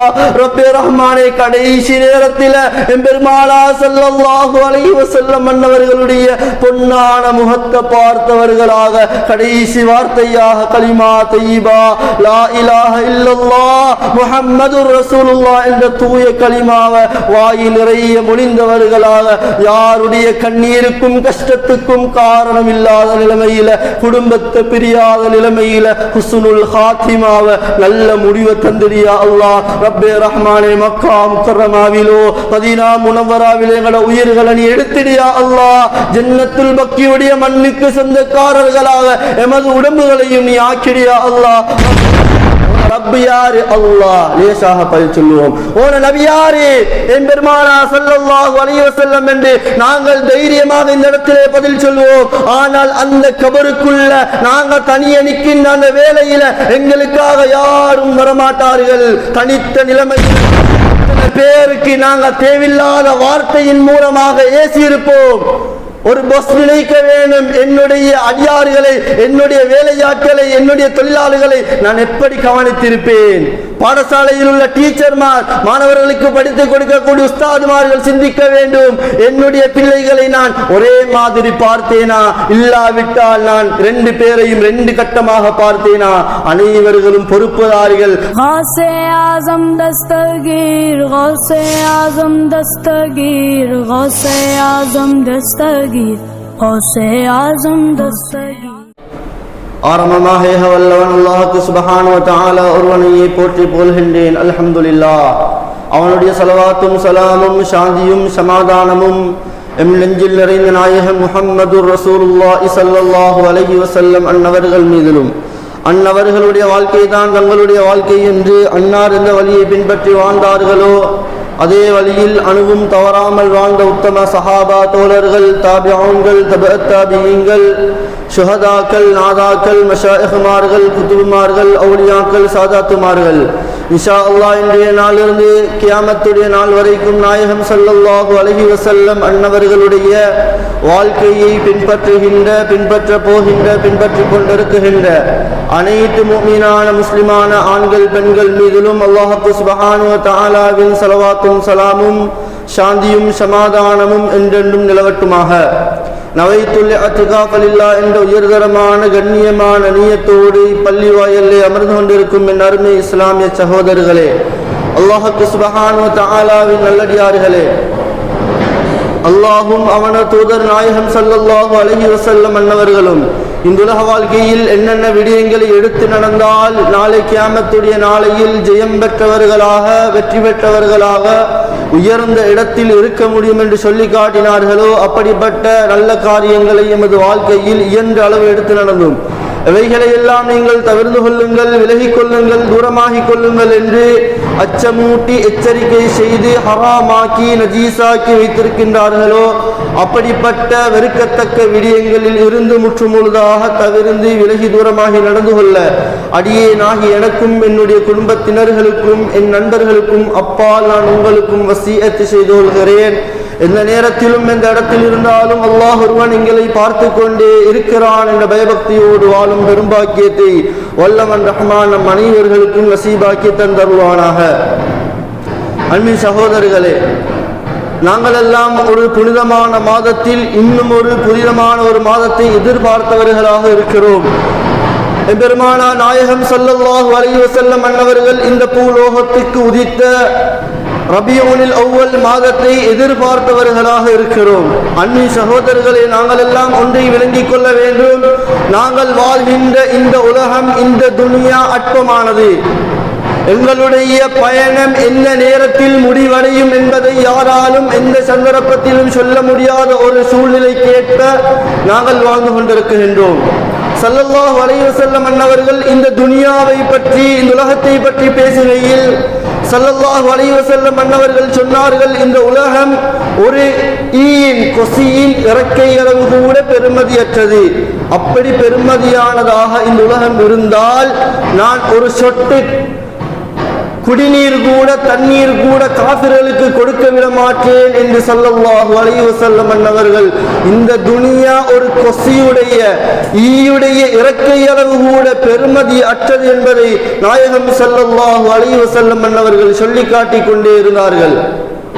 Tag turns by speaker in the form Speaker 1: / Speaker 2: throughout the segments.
Speaker 1: ரஹ்மானே கடைசி நேரத்தில் எம்பெருமானா ஸல்லல்லாஹு அலைஹி வஸல்லம் மன்னவர்களுடைய பொன்னான முகத்தை பார்த்தவர்களாக கடைசி வார்த்தையாக கலிமா தய்யிபா லா இலாஹ இல்லல்லாஹ் முஹம்மதுர் ரசூலுல்லாஹ் என்ற தூய கலிமாவை வாயில் நிறைய மொழிந்தவர்களாக யாருடைய கண்ணீருக்கும் கஷ்டத்துக்கும் காரணம் இல்லாத நிலைமையில குடும்பத்தை பிரியாத நிலைமையில ஹுசுனுல் ஹாத்திமாவை நல்ல முடிவை தந்திரியா அல்லாஹ் ரப்பே ரஹ்மானே மக்கா முக்கரமாவிலோ மதீனா முனவராவிலே எங்களோட உயிர்களை நீ எடுத்திடியா அல்லாஹ். ஜென்னத்தில் பக்கியுடைய மண்ணுக்கு சொந்தக்காரர்களாக எமது உடம்புகளையும் நீ ஆக்கிடியா அல்லாஹ். ரப்பு யாரு அல்லாஹ் லேசாக பதில் சொல்லுவோம். ஓன நபி யாரு என் பெருமானா ஸல்லல்லாஹு அலைஹி வஸல்லம் என்று நாங்கள் தைரியமாக இந்த இடத்திலே பதில் சொல்லுவோம். ஆனால் அந்த கபருக்குள்ள நாங்கள் தனியே நிற்கின்ற அந்த வேலையில எங்களுக்காக யாரும் வரமாட்டார்கள். தனித்த நிலைமையில் பேருக்கு நாங்கள் தேவையில்லாத வார்த்தையின் மூலமாக ஏசியிருப்போம். ஒரு பஸ் நினைக்க வேண்டும் என்னுடைய அடியாறுகளை என்னுடைய வேலையாட்களை என்னுடைய தொழிலாளர்களை நான் எப்படி கவனித்திருப்பேன்? பாடசாலையில் உள்ள டீச்சர்மார் மாணவர்களுக்கு படித்து கொடுக்கக்கூடிய உஸ்தாதுமார்கள் சிந்திக்க வேண்டும். என்னுடைய பிள்ளைகளை நான் ஒரே மாதிரி பார்த்தேனா? இல்லாவிட்டால் நான் ரெண்டு பேரையும் ரெண்டு கட்டமாக பார்த்தேனா? அனைவர்களும் பொறுப்புதார்கள்.
Speaker 2: ஆசம் தஸ்தகீர்.
Speaker 1: ஆரம்பமாக ஏக வல்லவன் அல்லாஹுக்கு சுபஹானு தஆலா ஒருவனையே போற்றி புகழ்கின்றேன் அல்ஹம்துலில்லாஹ் அவனுடைய செலவாத்தும் சலாமும் சாந்தியும் சமாதானமும் எம் நெஞ்சில் நிறைந்த நாயகன் முஹம்மது ரசூலுல்லாஹி ஸல்லல்லாஹு அலைஹி வஸல்லம் அன்னவர்கள் மீதிலும் அன்னவர்களுடைய வாழ்க்கை தான் தங்களுடைய வாழ்க்கை என்று அன்னார் எந்த வழியை பின்பற்றி வாழ்ந்தார்களோ அதே வழியில் அணுவும் தவறாமல் வாழ்ந்த உத்தம சஹாபா தோழர்கள் தாபியான்கள் தப தாபியங்கள் சுஹதாக்கள் நாதாக்கள் மஷாயகுமார்கள் குத்துபுமார்கள் அவுளியாக்கள் சாதாத்துமார்கள். இஷா அல்லா இன்றைய நாளிலிருந்து கியாமத்துடைய நாள் வரைக்கும் நாயகம் ஸல்லல்லாஹு அலஹி வசல்லம் அன்னவர்களுடைய வாழ்க்கையை பின்பற்றுகின்ற பின்பற்ற போகின்ற பின்பற்றிக் கொண்டிருக்குகின்ற அனைத்து முஃமினான முஸ்லிமான ஆண்கள் பெண்கள் மீதிலும் அல்லாஹத்து சுபஹானு தாலாவின் சலவாத்தும் சலாமும் சாந்தியும் சமாதானமும் என்றென்றும் நிலவட்டுமாக. என்ற உயர்தரமான கண்ணியமான நீயத்தோடு பள்ளி வாயல்லே அமர்ந்து கொண்டிருக்கும் என் அருமை இஸ்லாமிய சகோதரர்களே அல்லாஹுக்கு சுபஹானு நல்லடியார்களே அல்லாஹும் அவன தூதர் நாயகம் ஸல்லல்லாஹு அழகி வசல்லம் அன்னவர்களும் இந்துலக வாழ்க்கையில் என்னென்ன விடயங்களை எடுத்து நடந்தால் நாளை கியாமத்துடைய நாளையில் ஜெயம் பெற்றவர்களாக வெற்றி பெற்றவர்களாக உயர்ந்த இடத்தில் இருக்க முடியும் என்று சொல்லி காட்டினார்களோ அப்படிப்பட்ட நல்ல காரியங்களை எமது வாழ்க்கையில் இயன்ற அளவு எடுத்து நடந்தும். இவைகளை எல்லாம் நீங்கள் தவிர்ந்து கொள்ளுங்கள் விலகிக் கொள்ளுங்கள் தூரமாகிக் கொள்ளுங்கள் என்று அச்சமூட்டி எச்சரிக்கை செய்து ஹராமாக்கி நஜீசாக்கி வைத்திருக்கின்றார்களோ? அப்படிப்பட்ட வெறுக்கத்தக்க விடயங்களில் இருந்து முற்றுமுழுதாக தவிர்ந்து விலகி தூரமாகி நடந்து கொள்ள அடியேனாகி எனக்கும் என்னுடைய குடும்பத்தினர்களுக்கும் என் நண்பர்களுக்கும் அப்பால் நான் உங்களுக்கும் வசியத்து செய்து கொள்கிறேன். எந்த நேரத்திலும் எந்த இடத்தில் இருந்தாலும் அல்லாஹ் ஒருவன் எங்களை பார்த்து கொண்டே இருக்கிறான் என்ற பயபக்தியோடு வாழும் பெரும்பாக்கியத்தை வல்லவன் ரஹ்மான் நம் அனைவர்களுக்கும் நசீபாக்கி தந்தருவானாக. அன்பின் சகோதரர்களே நாங்கள் எல்லாம் ஒரு புனிதமான மாதத்தில் இன்னும் ஒரு புனிதமான ஒரு மாதத்தை எதிர்பார்த்தவர்களாக இருக்கிறோம். எம்பெருமானா நாயகம் ஸல்லல்லாஹு அலைஹி வஸல்லம் அன்னவர்கள் இந்த பூலோகத்துக்கு உதித்த ரபியூனில் ஒவ்வொரு மாதத்தை எதிர்பார்த்தவர்களாக இருக்கிறோம். அன்னி சகோதரர்களை நாங்கள் எல்லாம் ஒன்றை விளங்கிக் கொள்ள வேண்டும். நாங்கள் வாழ்கின்ற இந்த உலகம் இந்த துனியா அற்பமானது. எங்களுடைய பயணம் எந்த நேரத்தில் முடிவடையும் என்பதை யாராலும் எந்த சந்தர்ப்பத்திலும் சொல்ல முடியாத ஒரு சூழ்நிலைக்கேற்ப நாங்கள் வாழ்ந்து கொண்டிருக்கின்றோம். சல்லல்லாஹு அலைஹி வஸல்லம் அன்னவர்கள் இந்த துனியாவை பற்றி இந்த உலகத்தை பற்றி பேசுகையில் சல்லல்லாஹ் அலைஹி செல்லும் மன்னவர்கள் சொன்னார்கள் இந்த உலகம் ஒரு ஈயின் கொசியின் இறக்கை அளவு கூட பெருமதியற்றது. அப்படி பெருமதியானதாக இந்த உலகம் இருந்தால் நான் ஒரு சொட்டு குடிநீர் கூட தண்ணீர் கூட காபிர்களுக்கு கொடுக்க விட மாட்டேன் என்று ஸல்லல்லாஹு அலைஹி வஸல்லம் அன்னவர்கள் இந்த துனியா ஒரு கொசியுடைய ஈயுடைய இறக்கை அளவு கூட பெருமதி அற்றது என்பதை நாயகம் ஸல்லல்லாஹு அலைஹி வஸல்லம் அன்னவர்கள் சொல்லி காட்டி கொண்டே இருந்தார்கள்.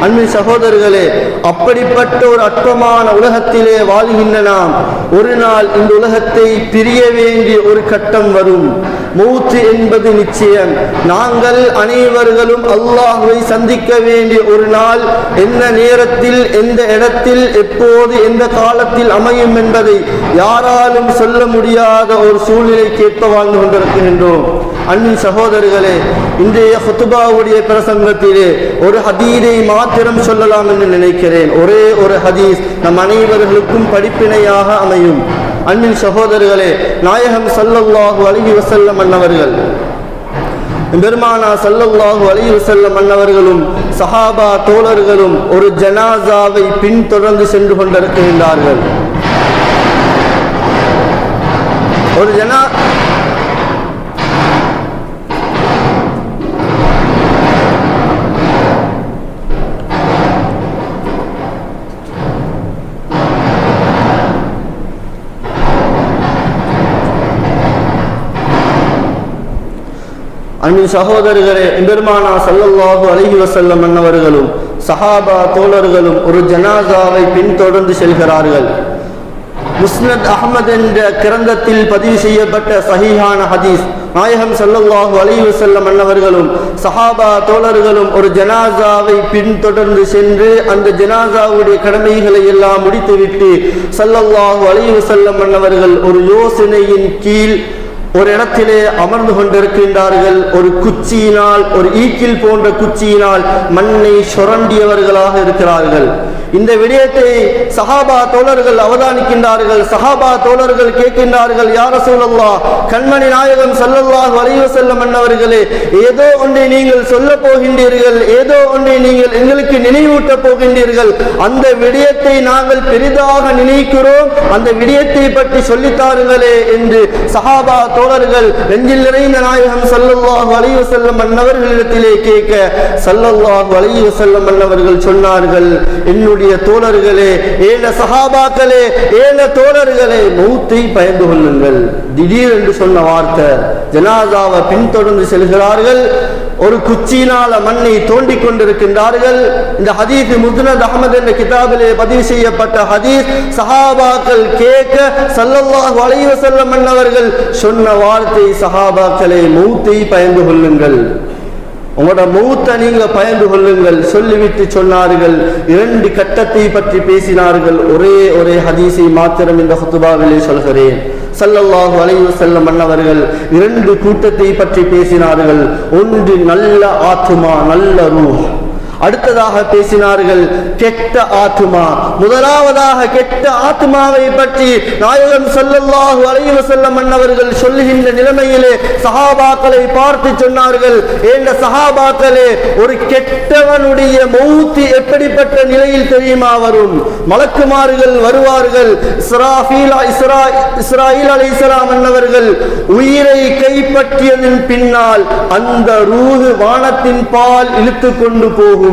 Speaker 1: அன்பின் சகோதரர்களே அப்படிப்பட்ட ஒரு அற்பமான உலகத்திலே வாழ்கின்ற நாம் ஒரு நாள் இந்த உலகத்தை பிரிய வேண்டிய ஒரு கட்டம் வரும். மூச்சு என்பது நிச்சயம். நாங்கள் அனைவர்களும் அல்லாஹுவை சந்திக்க வேண்டிய ஒரு நாள். என்ன நேரத்தில் எந்த இடத்தில் எப்போது எந்த காலத்தில் அமையும் என்பதை யாராலும் சொல்ல முடியாத ஒரு சூழ்நிலை கேட்ப வாழ்ந்து கொண்டிருக்கின்றோம். அன்பின் சகோதரர்களே இன்றைய ஹுத்துபாவுடைய பிரசங்கத்திலே ஒரு ஹதீதை மாத்திரம் சொல்லலாம் என்று நினைக்கிறேன். ஒரே ஒரு ஹதீஸ் நம் அனைவர்களுக்கும் படிப்பினையாக அமையும். அன்பின் சகோதரர்களே நாயகம் ஸல்லல்லாஹு அலைஹி வஸல்லம் அன்னவர்கள் பெருமானா ஸல்லல்லாஹு அலைஹி வஸல்லம் அன்னவர்களும் சஹாபா தோழர்களும் ஒரு ஜனாசாவை பின்தொடர்ந்து சென்று கொண்டிருக்கின்றார்கள். ஒரு ஜனா அன்பின் சகோதரர்களே எம்பெருமானா சல்லல்லாஹு அலைஹி வஸல்லம் அன்னவர்களும் சஹாபா தோழர்களும் ஒரு ஜனாசாவை பின்தொடர்ந்து செல்கிறார்கள். முஸ்னத் அஹமது என்ற கிரந்தத்தில் பதிவு செய்யப்பட்ட சஹீஹான ஹதீஸ் நாயகம் சல்லல்லாஹு அலைஹி வஸல்லம் அன்னவர்களும் சஹாபா தோழர்களும் ஒரு ஜனாசாவை பின்தொடர்ந்து சென்று அந்த ஜனாசாவுடைய கடமைகளை எல்லாம் முடித்துவிட்டு சல்லல்லாஹு அலைஹி வஸல்லம் அன்னவர்கள் ஒரு யோசனையின் கீழ் ஒரு இடத்திலே அமர்ந்து கொண்டிருக்கின்றார்கள். ஒரு குச்சியினால் ஒரு ஈக்கில் போன்ற குச்சியினால் மண்ணை சுரண்டியவர்களாக இருக்கிறார்கள். இந்த விடயத்தை சஹாபா தோழர்கள் அவதானிக்கின்றார்கள். சஹாபா தோழர்கள் கேட்கின்றார்கள் யார சூழல்லா கண்மணி நாயகம் ஸல்லல்லாஹு வலிவு செல்லும் அண்ணவர்களே ஏதோ ஒன்றை நீங்கள் சொல்ல போகின்றீர்கள் ஏதோ ஒன்றை நீங்கள் எங்களுக்கு நினைவூட்ட போகின்றீர்கள். அந்த விடயத்தை நாங்கள் பெரிதாக நினைக்கிறோம். அந்த விடயத்தை பற்றி சொல்லித்தாருங்களே என்று சஹாபா தோழர்கள் நெஞ்சில் நிறைந்த நாயகம் ஸல்லல்லாஹு வலிவு செல்லும் அண்ணவர்களிடத்திலே கேட்க ஸல்லல்லாஹு வலிவு செல்லும் அண்ணவர்கள் சொன்னார்கள் என்னுடைய தோழர்களே ஏன சஹாபாக்களே ஏன தோழர்களே மௌத்தை பயந்து கொள்ளுங்கள். திடீர் என்று சொன்ன வார்த்தை ஜனாதாவை பின்தொடர்ந்து செல்கிறார்கள். ஒரு குச்சியினால மண்ணை தோண்டி கொண்டிருக்கின்றார்கள். இந்த ஹதீஸ் முதுனத் அகமது என்ற கிதாபிலே பதிவு செய்யப்பட்ட ஹதீஸ் சஹாபாக்கள் கேட்க சல்லல்லாஹ் வளைவ செல்லம் அன்னவர்கள் சொன்ன வார்த்தை சஹாபாக்களை மௌத்தை பயந்து கொள்ளுங்கள். உங்களோட மூத்த நீங்க பயந்து கொள்ளுங்கள். சொல்லிவிட்டு சொன்னார்கள். இரண்டு கட்டத்தை பற்றி பேசினார்கள். ஒரே ஒரே ஹதீஸை மாத்திரம் இந்த ஹத்துபாவிலே சொல்கிறேன். சல்லல்லாஹு அலைஹி செல்லம் மன்னவர்கள் இரண்டு கூட்டத்தை பற்றி பேசினார்கள். ஒன்று நல்ல ஆத்துமா நல்ல ரூ அடுத்ததாக பேசினார்கள் கெட்ட ஆத்துமா முதலாவதாக கெட்ட ஆத்மாவை பற்றி நாயகம் செல்லல்லாஹு அலைவ செல்லம் மன்னவர்கள் சொல்லுகின்ற நிலைமையிலே சஹாபாக்களை பார்த்து சொன்னார்கள். ஏண்ட சஹாபாக்களே ஒரு கெட்டவனுடைய மௌத்து எப்படிப்பட்ட நிலையில் தெரியுமா வரும் மலக்குமார்கள் வருவார்கள். இஸ்ராஃபீல் இஸ்ரா இஸ்ராயில் அலைஹிஸ்ஸலாம் உயிரை கைப்பற்றியதன் பின்னால் அந்த ரூஹு வானத்தின் பால் இழுத்து கொண்டு போகும்.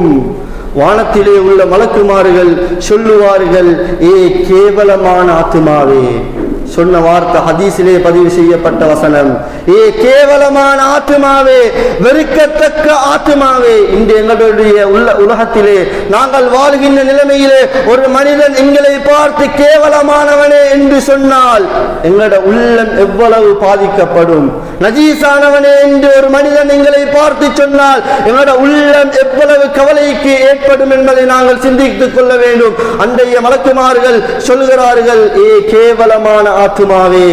Speaker 1: வானத்திலே உள்ள மலக்குமார்கள் சொல்லுவார்கள் ஏ கேவலமான ஆத்துமாவே சொன்ன வார்த்தை ஹதீஸிலே பதிவு செய்யப்பட்ட வசனம். ஏ கேவலமான ஆத்மாவே வெறுக்கத்தக்க ஆத்மாவே இன்று எங்களுடைய உள்ள உலகத்திலே நாங்கள் வாழ்கின்ற நிலைமையிலே ஒரு மனிதன் எங்களை பார்த்து கேவலமானவனே என்று சொன்னால் எங்களோட உள்ளம் எவ்வளவு பாதிக்கப்படும். நஜீசானவனே என்று ஒரு மனிதன் எங்களை பார்த்து சொன்னால் எங்களோட உள்ளம் எவ்வளவு கவலைக்கு ஏற்படும் என்பதை நாங்கள் சிந்தித்துக் கொள்ள வேண்டும். அன்றைய மலக்குமார்கள் சொல்கிறார்கள் ஏ கேவலமான ஆத்மாவே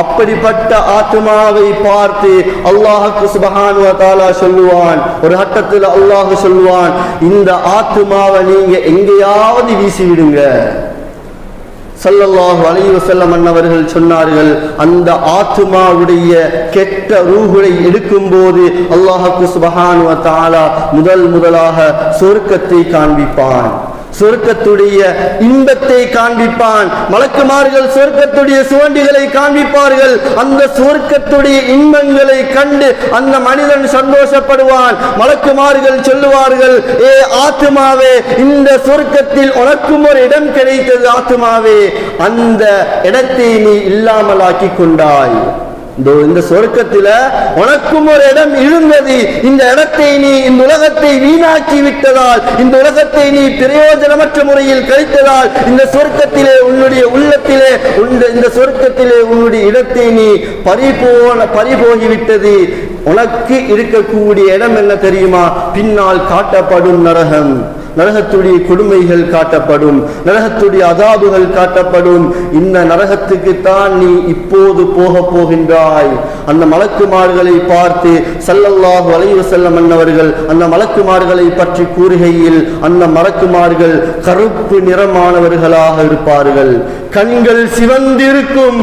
Speaker 1: அப்படிப்பட்ட ஆத்துமாவை பார்த்து அல்லாஹுக்கு சுபஹானுவ தாலா சொல்லுவான். ஒரு கட்டத்தில் அல்லாஹ் சொல்லுவான் இந்த ஆத்மாவை நீங்க எங்கேயாவது வீசி விடுங்க சல்லல்லாஹு அலைவ செல்லம் அன்னவர்கள் சொன்னார்கள் அந்த ஆத்மாவுடைய கெட்ட ரூகுளை எடுக்கும் போது அல்லாஹுக்கு வ தாலா முதல் முதலாக சொர்க்கத்தை காண்பிப்பான். சொர்க்கத்துடைய இன்பத்தை காண்பிப்பான். மலக்குமார்கள் சொர்க்கத்துடைய சுவண்டிகளை காண்பிப்பார்கள். அந்த சொர்க்கத்துடைய இன்பங்களை கண்டு அந்த மனிதன் சந்தோஷப்படுவான். மலக்குமார்கள் சொல்லுவார்கள் ஏ ஆத்துமாவே இந்த சொர்க்கத்தில் உனக்கும் ஒரு இடம் கிடைத்தது ஆத்துமாவே. அந்த இடத்தை நீ இல்லாமலாக்கி கொண்டாய். இந்த சொர்க்கத்தில உனக்கும் ஒரு இடம் இருந்தது. இந்த இடத்தை நீ இந்த உலகத்தை வீணாக்கி விட்டதால் இந்த உலகத்தை நீ பிரயோஜனமற்ற முறையில் கழித்ததால் இந்த சொர்க்கத்திலே உன்னுடைய உள்ளத்திலே இந்த சொர்க்கத்திலே உன்னுடைய இடத்தை நீ பறிபோன பறிபோகிவிட்டது. உனக்கு இருக்கக்கூடிய இடம் என்ன தெரியுமா? பின்னால் காட்டப்படும் நரகம். நரகத்துடைய கொடுமைகள் காட்டப்படும் நரகத்துடைய அதாபுகள் காட்டப்படும். இந்த நரகத்துக்கு தான் நீ இப்போது போக போகின்றாய். அந்த மலக்குமார்களை பார்த்து சல்லல்லாஹு வளைவு செல்ல அன்னவர்கள் அந்த மலக்குமார்களை பற்றி கூறுகையில் அந்த மலக்குமார்கள் கருப்பு நிறமானவர்களாக இருப்பார்கள். கண்கள் சிவந்திருக்கும்.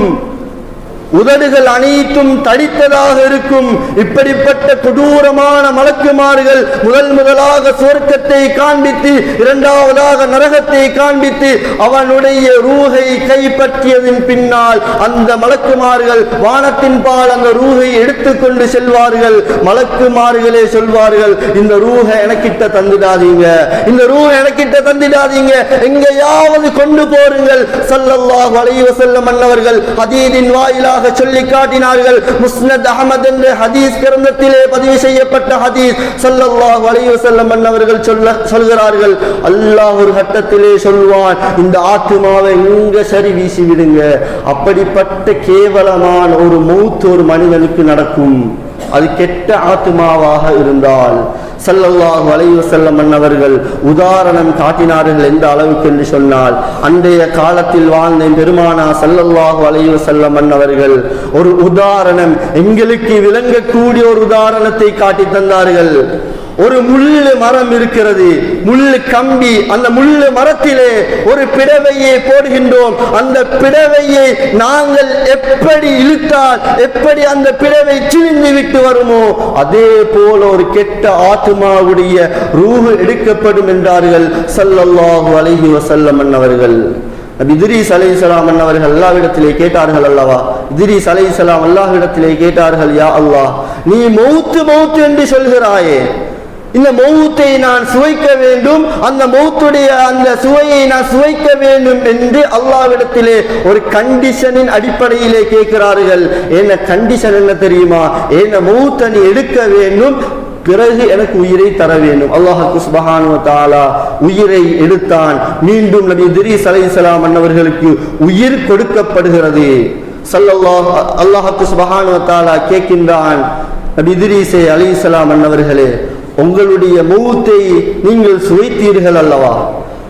Speaker 1: உதடுகள் அனைத்தும் தடித்ததாக இருக்கும். இப்படிப்பட்ட கொடூரமான மலக்குமார்கள் முதல் முதலாக சொர்க்கத்தை காண்பித்து இரண்டாவதாக நரகத்தை காண்பித்து அவனுடைய ரூகை கைப்பற்றியதின் பின்னால் அந்த மலக்குமார்கள் வானத்தின் பால் அந்த ரூகை எடுத்துக்கொண்டு செல்வார்கள். மலக்குமார்களே சொல்வார்கள் இந்த ரூகை எனக்கிட்ட தந்துடாதீங்க. இந்த ரூஹ எனக்கிட்ட தந்துடாதீங்க. எங்கேயாவது கொண்டு போருங்கள். சல்லல்லாஹு செல்ல மன்னவர்கள் அதீதின் வாயிலாக வாயிலாக சொல்லி காட்டினார்கள். முஸ்னத் அகமது என்ற ஹதீஸ் கிரந்தத்திலே பதிவு செய்யப்பட்ட ஹதீஸ் சல்லல்லாஹு அலைஹி வஸல்லம் அன்னவர்கள் சொல்ல சொல்கிறார்கள். அல்லாஹ் ஒரு கட்டத்திலே சொல்வான் இந்த ஆத்துமாவை இங்க சரி வீசி விடுங்க அப்படிப்பட்ட கேவலமான ஒரு மூத்து ஒரு மனிதனுக்கு நடக்கும். அது கெட்ட ஆத்துமாவாக இருந்தால் சல்லல்லாஹு அலைஹி செல்ல மன்னவர்கள் உதாரணம் காட்டினார்கள் எந்த அளவுக்கு என்று சொன்னால் அன்றைய காலத்தில் வாழ்ந்த பெருமானா சல்லல்லாஹு அலைஹி செல்ல மன்னவர்கள் ஒரு உதாரணம் எங்களுக்கு விளங்கக்கூடிய ஒரு உதாரணத்தை காட்டி தந்தார்கள். ஒரு முள்ளு மரம் இருக்கிறது. முள்ளு கம்பி அந்த முள்ளு மரத்திலே ஒரு பிடவையை போடுகின்றோம். அந்த பிடவையை நாங்கள் எப்படி இழுத்தால் எப்படி அந்த பிடவை கிழிந்து விட்டு வருமோ அதே போல ஒரு கெட்ட ஆத்மாவுடைய ரூஹு எடுக்கப்படும் என்றார்கள் சல்லல்லாஹு அலைஹி வசல்லம் அவர்கள் நபி அலை இஸ்லாம் அன்னவர்கள் அல்லாவிடத்திலே கேட்டார்கள் அல்லவா? இதிரிஸ் அலை இஸ்லாம் அல்லாஹ்விடத்திலே கேட்டார்கள் யா அல்லாஹ் நீ மௌத்து மௌத்து என்று சொல்கிறாயே இந்த மௌத்தை நான் சுவைக்க வேண்டும். அந்த மௌத்துடைய அந்த சுவையை நான் சுவைக்க வேண்டும் என்று அல்லாவிடத்திலே ஒரு கண்டிஷனின் அடிப்படையிலே கேட்கிறார்கள். என்ன கண்டிஷன் என்ன தெரியுமா? என்ன மௌத்தை நீ எடுக்க வேண்டும். பிறகு எனக்கு உயிரை தர வேண்டும். அல்லாஹு சுபஹானு தாலா உயிரை எடுத்தான். மீண்டும் நபி திரீஸ் அலைஹிஸ்ஸலாம் அன்னவர்களுக்கு உயிர் கொடுக்கப்படுகிறது. சல்லல்லாஹ் அல்லாஹு சுபஹானு தாலா கேட்கின்றான். நபி திரீஸே அலைஹிஸ்ஸலாம் அன்னவர்களே உங்களுடைய மௌத்தை நீங்கள் சுவைத்தீர்கள் அல்லவா?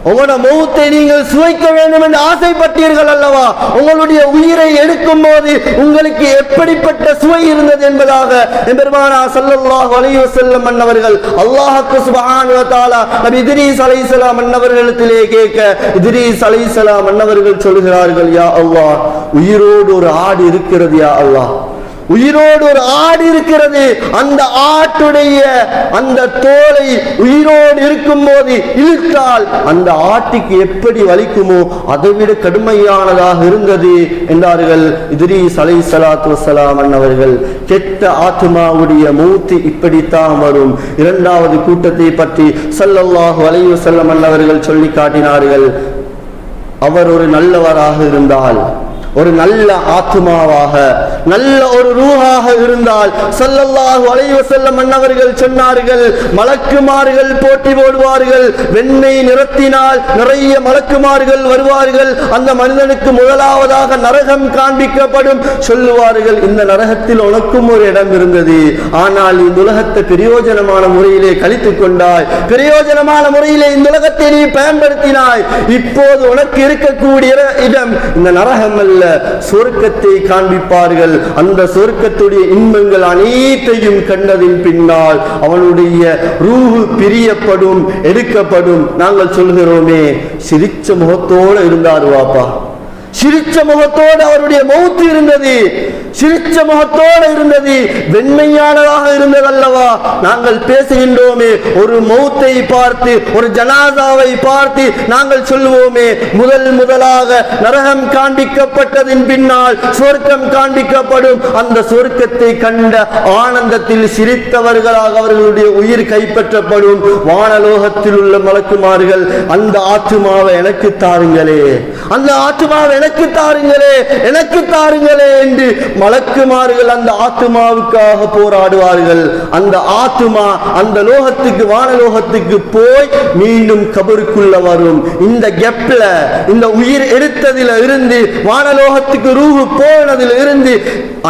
Speaker 1: உங்களோட மௌத்தை நீங்கள் சுவைக்க வேண்டும் என்று ஆசைப்பட்டீர்கள் அல்லவா? உங்களுடைய உயிரை எடுக்கும் போது உங்களுக்கு எப்படிப்பட்ட சுவை இருந்தது என்பதாக பெருமானா சல்லல்லாஹு அலைஹி செல்லம் அன்னவர்கள் அல்லாஹ்வுக்கு சுப்ஹானஹு வ தஆலா நபி இத்ரீஸ் அலைஹிஸ்ஸலாம் அன்னவர்களிடத்திலே கேட்க இத்ரீஸ் அலைஹிஸ்ஸலாம் மன்னவர்கள் சொல்கிறார்கள் யா அல்லாஹ் உயிரோடு ஒரு ஆடு இருக்கிறது யா அல்லாஹ். உயிரோடு ஒரு ஆடு இருக்கிறது. அந்த ஆட்டுடைய அந்த தோலை உயிரோடு இருக்கும் போது இழுத்தால் அந்த ஆட்டுக்கு எப்படி வலிக்குமோ அதை விட கடுமையானதாக இருந்தது என்றார்கள் இதிரீஸ் அலை சலாத்து வசலாம் அன்னவர்கள். கெட்ட ஆத்மாவுடைய மூத்து இப்படித்தான் வரும். இரண்டாவது கூட்டத்தை பற்றி சல்லல்லாஹு வலையு செல்லம் அன்னவர்கள் சொல்லி காட்டினார்கள். அவர் ஒரு நல்லவராக இருந்தால் ஒரு நல்ல ஆத்மாவாக நல்ல ஒரு ரூஹாக இருந்தால் சல்லல்லாஹு அலைஹி செல்ல மன்னவர்கள் சொன்னார்கள் மலக்குமார்கள் போட்டி போடுவார்கள் வெண்ணெய் நிறத்தினால் நிறைய மலக்குமார்கள் வருவார்கள் அந்த மனிதனுக்கு முதலாவதாக நரகம் காண்பிக்கப்படும் சொல்லுவார்கள். இந்த நரகத்தில் உனக்கும் ஒரு இடம் இருந்தது. ஆனால் இந்த உலகத்தை பிரயோஜனமான முறையிலே கழித்துக் கொண்டாய் பிரயோஜனமான முறையிலே இந்த உலகத்தை நீ பயன்படுத்தினாய். இப்போது உனக்கு இருக்கக்கூடிய இடம் இந்த நரகம் அல்ல சொர்க்கத்தை காண்பிப்பார்கள். அந்த சொர்க்கத்துடைய இன்பங்கள் அனைத்தையும் கண்டதின் பின்னால் அவனுடைய ரூஹு பிரியப்படும் எடுக்கப்படும். நாங்கள் சொல்கிறோமே சிரிச்ச முகத்தோடு இருந்தார் வாப்பா. சிரிச்ச முகத்தோடு அவருடைய மௌத்து இருந்தது. சிரிச்ச முகத்தோடு இருந்தது. வெண்மையானதாக இருந்தது அல்லவா நாங்கள் பேசுகின்றோமே. ஒரு மௌத்தை பார்த்து ஒரு ஜனாதாவை பார்த்து நாங்கள் சொல்லுவோமே. முதல் முதலாக நரகம் காண்பிக்கப்பட்டதின் பின்னால் சொர்க்கம் காண்பிக்கப்படும். அந்த சொர்க்கத்தை கண்ட ஆனந்தத்தில் சிரித்தவர்களாக அவர்களுடைய உயிர் கைப்பற்றப்படும். வானலோகத்தில் உள்ள மலக்குமார்கள் அந்த ஆத்துமாவை எனக்கு தாருங்களே. அந்த ஆத்துமாவை எனக்கு தாருங்களே எனக்கு தாருங்களே என்று மலக்குமார்கள் அந்த ஆத்துமாவுக்காக போராடுவார்கள். அந்த ஆத்துமா அந்த லோகத்துக்கு வானலோகத்துக்கு போய் மீண்டும் கபருக்குள்ள வரும். இந்த கெப்ல இந்த உயிர் எடுத்ததில இருந்து வானலோகத்துக்கு ரூஹு போனதில் இருந்து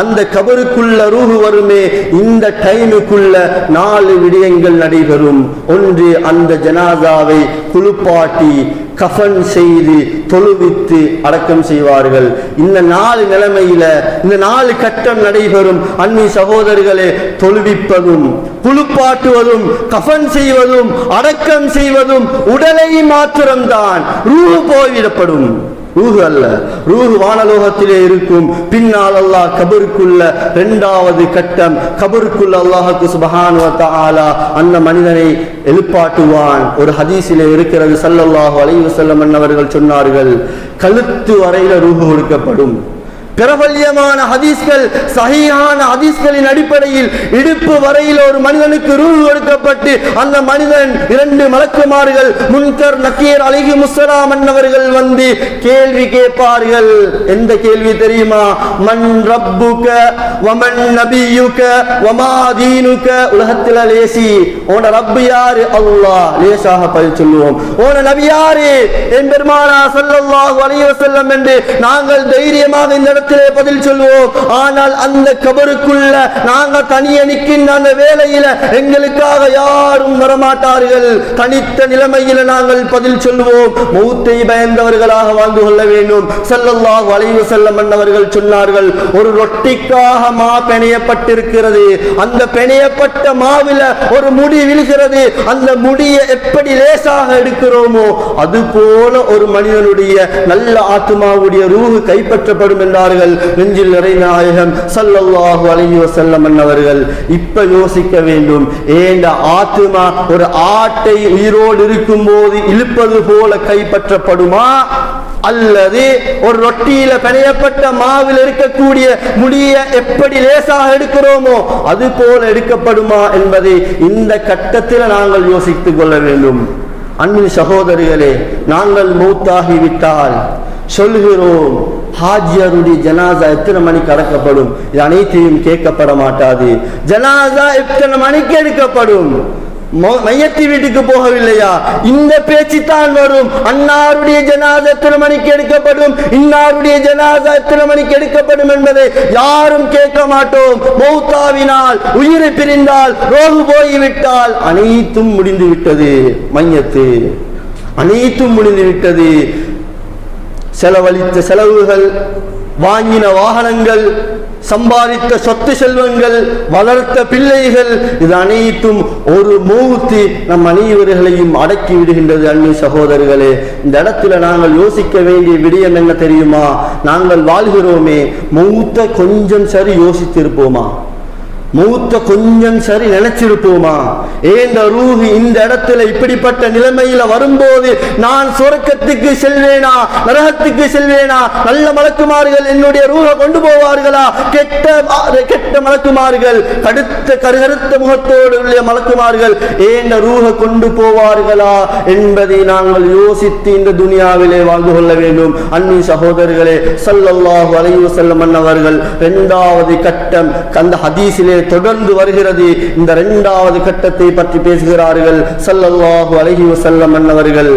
Speaker 1: அந்த கபருக்குள்ள ரூஹு வருமே. இந்த டைமுக்குள்ள நாலு விடயங்கள் நடைபெறும். ஒன்று அந்த ஜனாதாவை குளிப்பாட்டி கஃபன் செய்து தொழுவித்து அடக்கம் செய்வார்கள். இந்த நாலு நிலைமையில இந்த நாலு கட்டம் நடைபெறும். அன்னி சகோதரர்களே தொழுவிப்பதும் குளிப்பாட்டுவதும் கஃபன் செய்வதும் அடக்கம் செய்வதும் உடலை மாத்திரம்தான். ரூ போய்விடப்படும் ரூஹு அல்ல. ரூஹு வானலோகத்திலே இருக்கும். பின்னால் அல்லாஹ் கபருக்குள்ள இரண்டாவது கட்டம். கபருக்குள்ள அல்லாஹுக்கு சுபஹானுவத்த ஆலா அந்த மனிதனை எழுப்பாட்டுவான். ஒரு ஹதீஸிலே இருக்கிறது சல்லல்லாஹு அலைவசல்லம் வஸல்லம் அன்னவர்கள் சொன்னார்கள் கழுத்து வரையில ரூஹு கொடுக்கப்படும் பிரபல்யமான ஹதீஸ்கள் சகியான ஹதீஸ்களின் அடிப்படையில் இடுப்பு வரையில் ஒரு மனிதனுக்கு ரூல் கொடுக்கப்பட்டு அந்த மனிதன் இரண்டு மலக்குமார்கள் முன்கர் நக்கீர் அழகி முசலாம் அன்னவர்கள் வந்து கேள்வி கேட்பார்கள். எந்த கேள்வி தெரியுமா? மண் ரப்புக வமன் நபியுக வமா தீனுக உலகத்தில் லேசி உன ரப்பு யாரு? அல்லாஹ் லேசாக பதில் சொல்லுவோம். உன நபி யாரு? என் பெருமானா ஸல்லல்லாஹு அலைஹி வஸல்லம் என்று நாங்கள் தைரியமாக இந்த இடத்தில் பதில் சொல்லுவோம். ஆனால் அந்த கபருக்குள்ள நாங்கள் தனியே நிற்கின்ற அந்த வேலையில எங்களுக்காக யாரும் வரமாட்டார்கள். தனித்த நிலைமையில நாங்கள் பதில் சொல்லுவோம். மௌத்தை பயந்தவர்களாக வாழ்ந்து கொள்ள வேண்டும். ஸல்லல்லாஹு வளைவு செல்ல மன்னவர்கள் சொன்னார்கள் ஒரு ரொட்டிக்காக மா பிணையப்பட்டிருக்கிறது. அந்த பிணையப்பட்ட மாவில ஒரு முடி விழுகிறது. அந்த முடியை எப்படி லேசாக எடுக்கிறோமோ அது போல ஒரு மனிதனுடைய நல்ல ஆத்மாவுடைய ரூஹு கைப்பற்றப்படும் என்றார்கள். நெஞ்சில் நிறை நாயகம் சல்லல்லாஹு அலைஹி வஸல்லம் அன்னவர்கள். இப்ப யோசிக்க வேண்டும். ஏண்ட ஆத்மா ஒரு ஆட்டை உயிரோடு இருக்கும் போது இழுப்பது போல கைப்பற்றப்படுமா? அல்லது ஒரு ரொட்டியில பிணையப்பட்ட மாவில் இருக்கக்கூடிய முடிய எப்படி லேசாக எடுக்கிறோமோ அது போல எடுக்கப்படுமா என்பதை இந்த கட்டத்தில் நாங்கள் யோசித்துக் கொள்ள வேண்டும். அன்பின் சகோதரிகளே நாங்கள் மூத்தாகிவிட்டால் சொல்கிறோம் ஹாஜியருடைய ஜனாசா எத்தனை மணிக்கு அடக்கப்படும்? இது அனைத்தையும் கேட்கப்பட மாட்டாது. ஜனாசா எத்தனை மணிக்கு எடுக்கப்படும்? மையத்தி வீட்டுக்கு போகவில்லையா? இந்த பேச்சு தான் வரும். அன்னாருடைய ஜனாதா எத்தனை மணிக்கு எடுக்கப்படும்? இன்னாருடைய ஜனாதா எத்தனை மணிக்கு எடுக்கப்படும் என்பதை யாரும் கேட்க மாட்டோம். மௌத்தாவினால் உயிரை பிரிந்தால் ரோகு போய்விட்டால் அனைத்தும் முடிந்து விட்டது மையத்து. அனைத்தும் முடிந்து விட்டது செலவழித்த செலவுகள் வாங்கின வாகனங்கள் சம்பாதித்த சொத்து செல்வங்கள் வளர்த்த பிள்ளைகள் இது அனைத்தும் ஒரு மூர்த்தி நம் அனைவர்களையும் அடக்கி விடுகின்றது அன்பு சகோதரர்களே. இந்த இடத்துல நாங்கள் யோசிக்க வேண்டிய விடயம் என்ன தெரியுமா? நாங்கள் வாழ்கிறோமே மூத்த கொஞ்சம் சரி யோசித்திருப்போமா? மூத்த கொஞ்சம் சரி நினைச்சிருப்போமா? ஏந்த ரூஹி இந்த இடத்துல இப்படிப்பட்ட நிலைமையில வரும்போது நான் சொர்க்கத்துக்கு செல்வேனா? நரகத்துக்கு செல்வேனா? நல்ல மலக்குமார்கள் என்னுடைய ரூஹ கொண்டு போவார்களா? கெட்ட கெட்ட மலக்குமார்கள் கடுத்த கருகருத்த முகத்தோடு உள்ள மலக்குமார்கள் ஏந்த ரூஹ கொண்டு போவார்களா என்பதை நாங்கள் யோசித்து இந்த துனியாவிலே வாழ்ந்து கொள்ள வேண்டும். அன்னி சகோதரர்களே ஸல்லல்லாஹு அலைவு செல்லம் அன்னவர்கள் இரண்டாவது கட்டம் அந்த ஹதீஸிலே தொடர்ந்து வருகிறது. இந்த இரண்டாவது கட்டத்தை பற்றி பேசுகிறார்கள் சல்லல்லாஹு அலைஹி வஸல்லம் அன்னவர்கள்.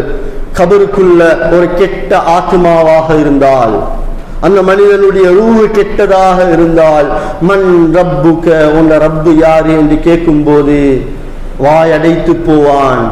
Speaker 1: கபருக்குள்ள ஒரு கெட்ட ஆத்மாவாக இருந்தால் அந்த மனிதனுடைய ரூவு கெட்டதாக இருந்தால் மண் ரப்புக்க உன் ரப்பு யாரு என்று கேட்கும்போது வாய் வாயடைத்து போவான்.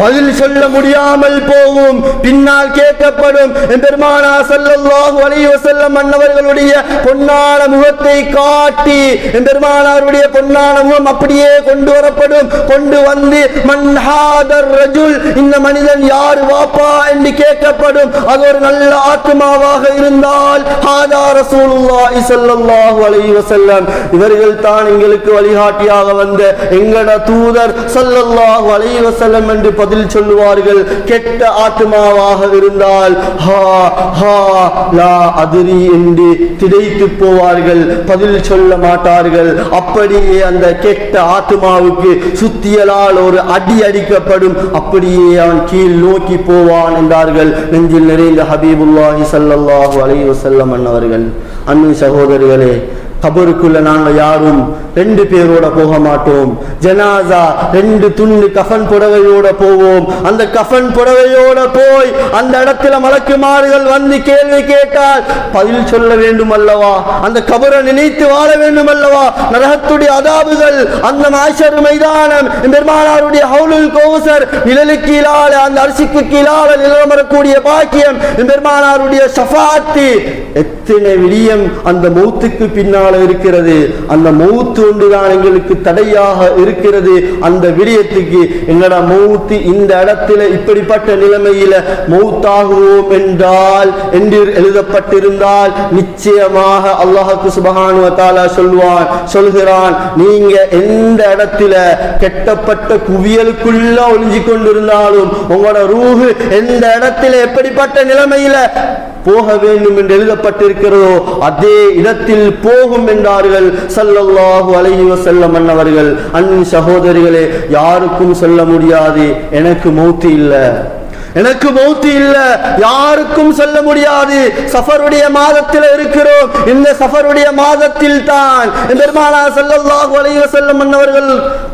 Speaker 1: பதில் சொல்ல முடியாமல் போகும். பின்னால் கேட்கப்படும். பெருமானா ஸல்லல்லாஹு அலைஹி வஸல்லம் அன்னவர்களுடைய பொன்னான முகத்தை காட்டி பெருமானாருடைய பொன்னான முகம் அப்படியே கொண்டு வரப்படும். கொண்டு வந்து மன்ஹாதர் ரஜுல் இந்த மனிதன் யார் வாப்பா? என்று கேட்கப்படும். அது ஒரு நல்ல ஆத்மாவாக இருந்தால் ஹாதா ரசூலுல்லாஹி ஸல்லல்லாஹு அலைஹி வஸல்லம். இவர்கள் தான் எங்களுக்கு வழிகாட்டியாக வந்த எங்கட தூதர் ஸல்லல்லாஹு அலைஹி வஸல்லம் என்று பதில் சொல்லுவார்கள். கெட்ட ஆத்மாவாக இருந்தால் ஹா ஹா லா அதிரி என்று திடைத்து போவார்கள். பதில் சொல்ல மாட்டார்கள். அப்படியே அந்த கெட்ட ஆத்மாவுக்கு சுத்தியலால் ஒரு அடி அடிக்கப்படும். அப்படியே அவன் கீழ் நோக்கி போவான் என்றார்கள். நெஞ்சில் நிறைந்த ஹபீபுல்லாஹி சல்லாஹூ அலி வசல்லம் அன்னவர்கள். அன்பு சகோதரர்களே கபருக்குள்ள நாங்க யாரும் ரெண்டு பேரோட போக மாட்டோம் ஜனாசா ரெண்டு துண்டு கஃன் புடவையோட போவோம். அந்த கஃன் புடவையோட போய் அந்த இடத்துல மலக்குமாறுகள் வந்து கேள்வி கேட்டால் பதில் சொல்ல வேண்டும் அல்லவா அந்த கபரை நினைத்து வாழ வேண்டும் அல்லவா நரகத்துடைய அதாபுகள் அந்த மாஷர் மைதானம் பெருமானாருடைய ஹவுலுல் கோசர் நிழலுக்கு கீழால அந்த அரிசிக்கு கீழால நிலமரக்கூடிய பாக்கியம் பெருமானாருடைய சஃபாத்தி எத்தனை விடியம் அந்த மௌத்துக்கு பின்னால் இருக்கிறது. அந்த மௌத்து ஒன்றுதான் எங்களுக்கு தடையாக இருக்கிறது. அந்த விடயத்துக்கு எங்கட மௌத்து இந்த இடத்துல இப்படிப்பட்ட நிலைமையில மௌத்தாகுவோம் என்றால் என்று எழுதப்பட்டிருந்தால் நிச்சயமாக அல்லாஹுக்கு சுபகானுவத்தால சொல்வான் சொல்கிறான் நீங்க எந்த இடத்துல கெட்டப்பட்ட குவியலுக்குள்ள ஒளிஞ்சு கொண்டிருந்தாலும் உங்களோட ரூஹு எந்த இடத்துல எப்படிப்பட்ட நிலைமையில போக வேண்டும் என்று எழுதப்பட்டிருக்கிறதோ அதே இடத்தில் போகும் என்றார்கள். சல்லல்லாஹு அலைஹி வசல்லம் அன்னவர்கள் அன் சகோதரிகளே யாருக்கும் சொல்ல முடியாது. எனக்கு மௌத்து இல்லை. எனக்கு மௌத்து இல்ல. யாருக்கும் சொல்ல முடியாது. சஃபருடைய மாதத்தில் இருக்கிறோம். இந்த சஃபருடைய மாதத்தில் தான் பெருமானா செல்லல்லாஹு அலைஹி வஸல்லம் அன்னவர்கள்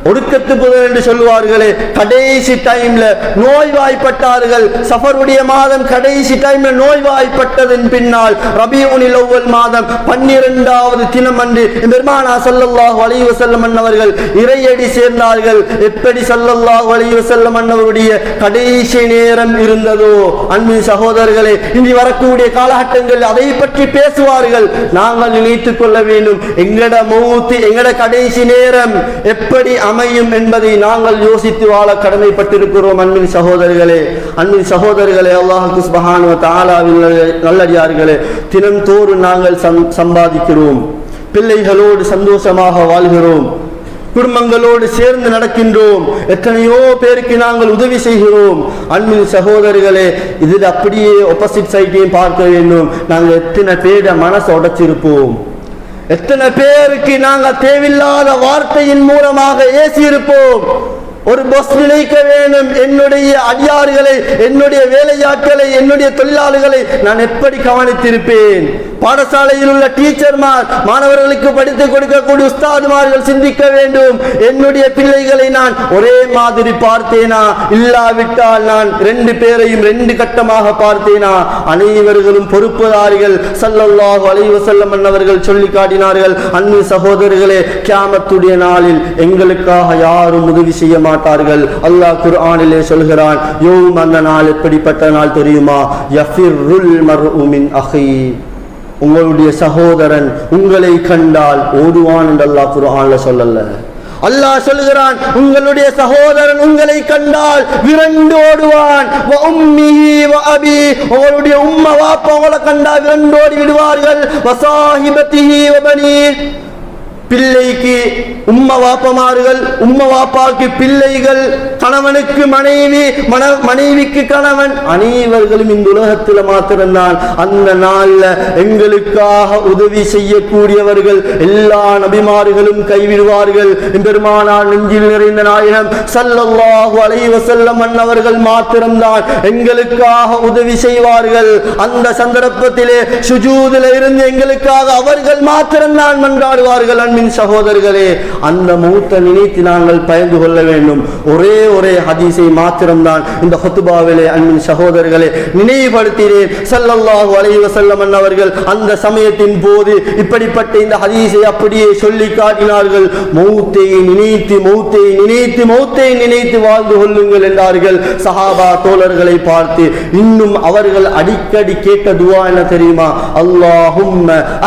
Speaker 1: ஒடுக்கத்து புதன் என்று சொல்லுவார்களே கடைசி டைம்ல நோய்வாய்ப்பட்டார்கள். சஃபருடைய மாதம் கடைசி டைம்ல நோய்வாய்ப்பட்டதன் பின்னால் ரபியூனில் ஒவ்வொரு மாதம் பன்னிரெண்டாவது தினம் அன்று பெருமானா ஸல்லல்லாஹு அலைஹி செல்லம் அன்னவர்கள் இறையடி சேர்ந்தார்கள். எப்படி ஸல்லல்லாஹு அலைஹி செல்லம் அன்னவருடைய கடைசி நேரம் இருந்ததோ அன்பின் சகோதரர்களே இனி வரக்கூடிய காலகட்டங்கள் அதை பற்றி பேசுவார்கள். நாங்கள் நினைத்துக் கொள்ள வேண்டும் எங்கட மௌத்து எங்கட கடைசி நேரம் எப்படி அமையும் என்பதை நாங்கள் யோசித்து வாழ கடமைப்பட்டிருக்கிறோம் அன்பின் சகோதரிகளே. அன்பின் சகோதரிகளே அல்லாஹு சுபஹானு தாலாவின் நல்லடியார்களே தினம்தோறும் நாங்கள் சம்- சம்பாதிக்கிறோம். பிள்ளைகளோடு சந்தோஷமாக வாழ்கிறோம். குடும்பங்களோடு சேர்ந்து நடக்கின்றோம். எத்தனையோ பேருக்கு நாங்கள் உதவி செய்கிறோம். அன்பின் சகோதரிகளே இதில் அப்படியே ஒப்போசிட் சைட்டையும் பார்க்க வேண்டும். நாங்கள் எத்தனை பேரை மனசை உடைச்சிருப்போம். எத்தனை பேருக்கு நாங்கள் தேவையில்லாத வார்த்தையின் மூலமாக ஏசியிருப்போம்? ஒரு பஸ் நினைக்க வேண்டும். என்னுடைய அடியார்களை என்னுடைய வேலையாட்களை என்னுடைய தொழிலாளர்களை நான் எப்படி கவனித்திருப்பேன்? பாடசாலையில் உள்ள டீச்சர்மார் மாணவர்களுக்கு படித்து கொடுக்கக்கூடிய உஸ்தாதுமார்கள் சிந்திக்க வேண்டும். என்னுடைய பிள்ளைகளை நான் ஒரே மாதிரி பார்த்தேனா? இல்லாவிட்டால் நான் ரெண்டு பேரையும் ரெண்டு கட்டமாக பார்த்தேனா? அனைவர்களும் பொறுப்புதாரிகள். ஸல்லல்லாஹு அலைவு செல்லம் அன்னவர்கள் சொல்லி காட்டினார்கள் அன்பு சகோதரர்களே கியாமத்துடைய நாளில் எங்களுக்காக யாரும் உதவி செய்ய மாட்டார்கள். அல்லாஹ் குர்ஆனிலே சொல்கிறான் யோம் அந்த நாள் எப்படிப்பட்ட நாள் தெரியுமா? யஃபிர்ருல் மர்உமின் அஹி. உங்களுடைய சகோதரன் உங்களை கண்டால் ஓடுவான் என்று அல்லாஹ் குர்ஆன்ல சொல்லல. அல்லாஹ் சொல்கிறான் உங்களுடைய சகோதரன் உங்களை கண்டால் விரண்டு ஓடுவான். உங்களுடைய உம்மா வாப்பா உங்களை கண்டா விரண்டோடி விடுவார்கள். பிள்ளைக்கு உம்ம வாப்பமார்கள் உம்ம வாப்பாக்கு பிள்ளைகள் கணவனுக்கு மனைவி மன மனைவிக்கு கணவன். அனைவர்களும் இந்த உலகத்தில் மாத்திரம்தான். அந்த நாள்ல எங்களுக்காக உதவி செய்யக்கூடியவர்கள் எல்லா நபிமார்களும் கைவிடுவார்கள். பெருமானார் நெஞ்சில் நிறைந்த நாயகம் சல்லல்லாஹு அலைவ செல்லம் அன்னவர்கள் மாத்திரம்தான் எங்களுக்காக உதவி செய்வார்கள். அந்த சந்தர்ப்பத்திலே சுஜூதில் இருந்து எங்களுக்காக அவர்கள் மாத்திரம்தான் மன்றாடுவார்கள் அன்பு அன்பின் சகோதரர்களே அந்த மூத்த நினைத்து நாங்கள் பயந்து கொள்ள வேண்டும். ஒரே ஒரே ஹதீஸை மாத்திரம்தான் இந்த ஹொத்துபாவிலே அன்பின் சகோதரர்களே நினைவுபடுத்தினேன். சல்லல்லாஹு அலைஹி வஸல்லம் அவர்கள் அந்த சமயத்தின் போது இப்படிப்பட்ட இந்த ஹதீஸை அப்படியே சொல்லி காட்டினார்கள். மௌத்தை நினைத்து மௌத்தை நினைத்து மௌத்தை நினைத்து வாழ்ந்து கொள்ளுங்கள் என்றார்கள். சஹாபா தோழர்களை பார்த்து இன்னும் அவர்கள் அடிக்கடி கேட்ட துவா என்ன தெரியுமா? அல்லாஹும்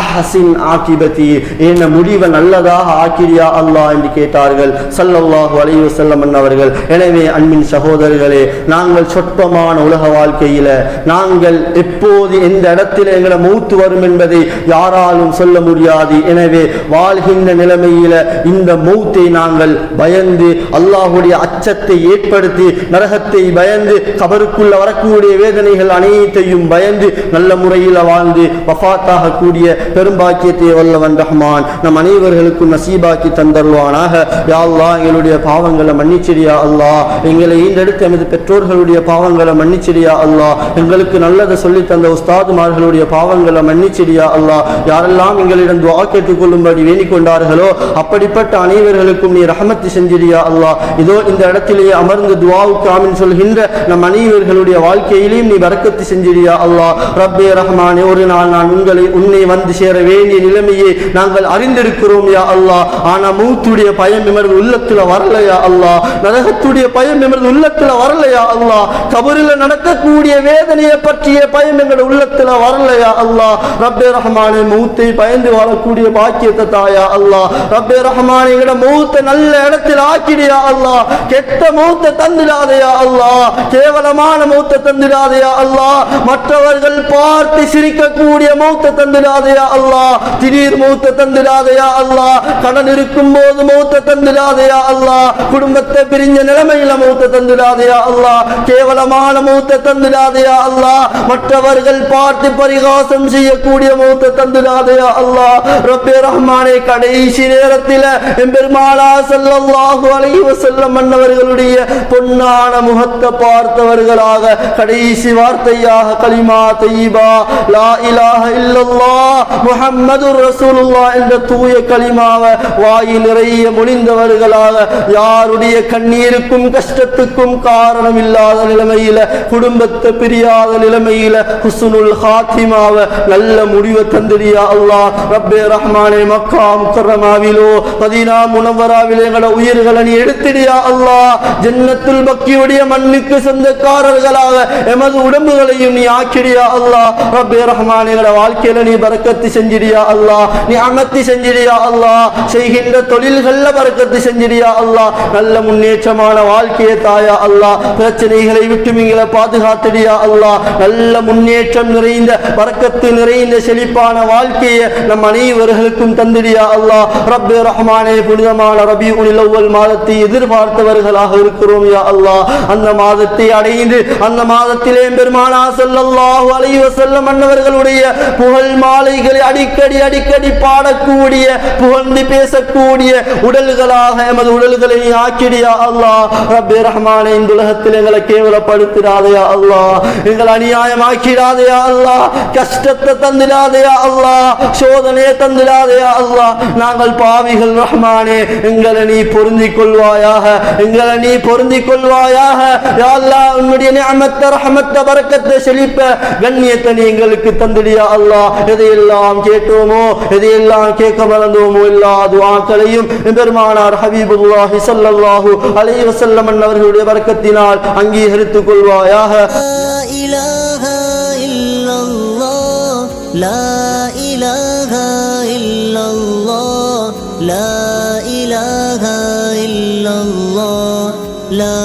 Speaker 1: அஹசின் ஆகிபதி என்ன முடிவை நல்லதாக ஆக்கிரியா அல்லாஹ் என்று கேட்டார்கள். சல்லல்லாஹு அலைஹி வஸல்லம் அவர்கள் எனவே அன்பின் சகோதரர்களே நாங்கள் சொற்பமான உலக வாழ்க்கையில நாங்கள் எப்போது எந்த இடத்தில் எங்களை மூத்து வரும் என்பதை யாராலும் சொல்ல முடியாது. எனவே வாழ்கின்ற நிலைமையில இந்த மௌத்தை நாங்கள் பயந்து அல்லாஹுடைய அச்சத்தை ஏற்படுத்தி நரகத்தை பயந்து கபருக்குள்ள வரக்கூடிய வேதனைகள் அனைத்தையும் பயந்து நல்ல முறையில் வாழ்ந்து வஃபாத்தாக கூடிய பெரும்பாக்கியத்தை வல்லவன் ரஹ்மான். நம் அனைவரும் அனைவர்களுக்கும் நசீபாக்கி தந்தருவானாக யாழ்லா எங்களுடைய பாவங்களை மன்னிச்சிடியா அல்லா எங்களை ஈண்டெடுத்து எமது பெற்றோர்களுடைய பாவங்களை மன்னிச்சிடியா அல்லா எங்களுக்கு நல்லதை சொல்லி தந்த உஸ்தாதுமார்களுடைய பாவங்களை மன்னிச்சிடியா அல்லா யாரெல்லாம் எங்களிடம் துவா கேட்டுக்கொள்ளும்படி வேண்டிக் கொண்டார்களோ அப்படிப்பட்ட அனைவர்களுக்கும் நீ ரஹமத்து செஞ்சிடியா அல்லா இதோ இந்த இடத்திலேயே அமர்ந்து துவாவுக்கு ஆமின் சொல்கின்ற நம் அனைவர்களுடைய வாழ்க்கையிலையும் நீ வரக்கத்து செஞ்சிடியா அல்லா ரப்பே ரஹ்மானே ஒரு நாள் நான் உங்களை உன்னை வந்து சேர வேண்டிய நிலைமையை நாங்கள் அறிந்திருக்கிறோம். யா அல்லா ஆனா மூத்துடைய பயம் எமது உள்ளத்துல வரலையா அல்லா நரகத்துடைய பயம் எமது உள்ளத்துல வரலையா அல்லா கபரில் நடக்கக்கூடிய வேதனையை பற்றிய பயம் எங்களோட உள்ளத்துல வரலையா அல்லா ரப்பே ரஹ்மானே மூத்தை பயந்து வாழக்கூடிய பாக்கியத்தை தாயா அல்லா ரப்பே ரஹ்மானே எங்களோட மூத்தை நல்ல இடத்தில் ஆக்கிடியா அல்லா கெட்ட மூத்தை தந்திடாதையா அல்லா கேவலமான மூத்தை தந்திடாதையா அல்லா மற்றவர்கள் பார்த்து சிரிக்கக்கூடிய மூத்தை தந்திடாதையா அல்லா திடீர் மூத்தை தந்திடாதையா அல்லா கடன் இருக்கும் போது மௌத்த தந்திடாதையா அல்லா குடும்பத்தை பிரிஞ்ச நிலைமையில மௌத்த தந்திடாதையா அல்லா கேவலமான மௌத்த தந்திடாதையா அல்லா மற்றவர்கள் பார்த்து பரிகாசம் செய்யக்கூடிய மௌத்த தந்திடாதையா அல்லா ரப்பே ரஹ்மானே கடைசி நேரத்தில் எம்பெருமாளா ஸல்லல்லாஹு அலைஹி வஸல்லம் அன்னவர்களுடைய பொன்னான முகத்தை பார்த்தவர்களாக கடைசி வார்த்தையாக கலிமா தையீபா லா இலாஹ இல்லல்லாஹ் முஹம்மதுர் ரசூலுல்லாஹ் என்ற தூய கலிமாவை வாயில் நிறைய முடிந்தவர்களாக யாருடைய கண்ணீருக்கும் கஷ்டத்துக்கும் காரணம் இல்லாத நிலைமையில குடும்பத்தை பிரியாத நிலைமையில ஹுஸ்னுல் ஹாத்திமாவ நல்ல முடிவை தந்திரியா அல்லாஹ். ரப்பே ரஹ்மானே மக்கா முக்கரமாவிலோ மதீனா முனவராவிலே எங்களோட உயிர்களை நீ எடுத்திடியா அல்லாஹ். ஜன்னத்துல் பக்கியுடைய மண்ணுக்கு சொந்தக்காரர்களாக எமது உடம்புகளையும் நீ ஆக்கிடியா அல்லாஹ். ரப்பே ரஹ்மானே எங்களோட வாழ்க்கையில நீ பறக்கத்து செஞ்சிடியா அல்லாஹ். நீ அமர்த்தி செஞ்சிடியா அல்லா செய்கின்ற தொழில்கள்ல பரக்கத்து செஞ்சிடியா அல்லா நல்ல முன்னேற்றமான வாழ்க்கையை தாயா அல்லா பிரச்சனைகளை விட்டு நீங்களை பாதுகாத்துடியா அல்லா நல்ல முன்னேற்றம் நிறைந்த பறக்கத்து நிறைந்த செழிப்பான வாழ்க்கையை நம் அனைவர்களுக்கும் தந்திடியா அல்லா ரப்பே ரஹ்மானே புனிதமான ரபி உனிலவல் மாதத்தை எதிர்பார்த்தவர்களாக இருக்கிறோம் யா அல்லா அந்த மாதத்தை அடைந்து அந்த மாதத்திலே பெருமானா செல்லல்லாஹு அலைவ வஸல்லம் அன்னவர்களுடைய புகழ் மாலைகளை அடிக்கடி அடிக்கடி பாடக்கூடிய புகழ்ந்து பேசக்கூடிய உடல்களாக எமது உடல்களை நீ ஆக்கிடியா அல்லாஹ். ரப்பே ரஹ்மானே இந்த உலகத்தில் எங்களை கேவலப்படுத்திடாதையா அல்லாஹ். எங்களை அநியாயமாக்கிடாதையா அல்லாஹ். கஷ்டத்தை தந்திடாதையா அல்லாஹ். சோதனையை தந்திடாதையா அல்லா நாங்கள் பாவிகள் ரஹ்மானே எங்களை நீ பொருந்திக் கொள்வாயாக. எங்களை நீ பொருந்திக் கொள்வாயாக. அல்லா உன்னுடைய நியமத்த ரஹமத்த வரக்கத்தை செழிப்ப கண்ணியத்தை நீ எங்களுக்கு தந்திடியா அல்லாஹ். எதையெல்லாம் கேட்டோமோ எதையெல்லாம் கேட்க மறந்தோம் எல்லா துஆக்களையும் பெருமானார் ஹபீபுல்லாஹி ஸல்லல்லாஹு அலைஹி வஸல்லம் அவர்களுடைய பரக்கத்தினால் அங்கீகரித்துக் கொள்வாயாக
Speaker 3: لا إله إلا الله لا إله إلا الله لا إله إلا الله لا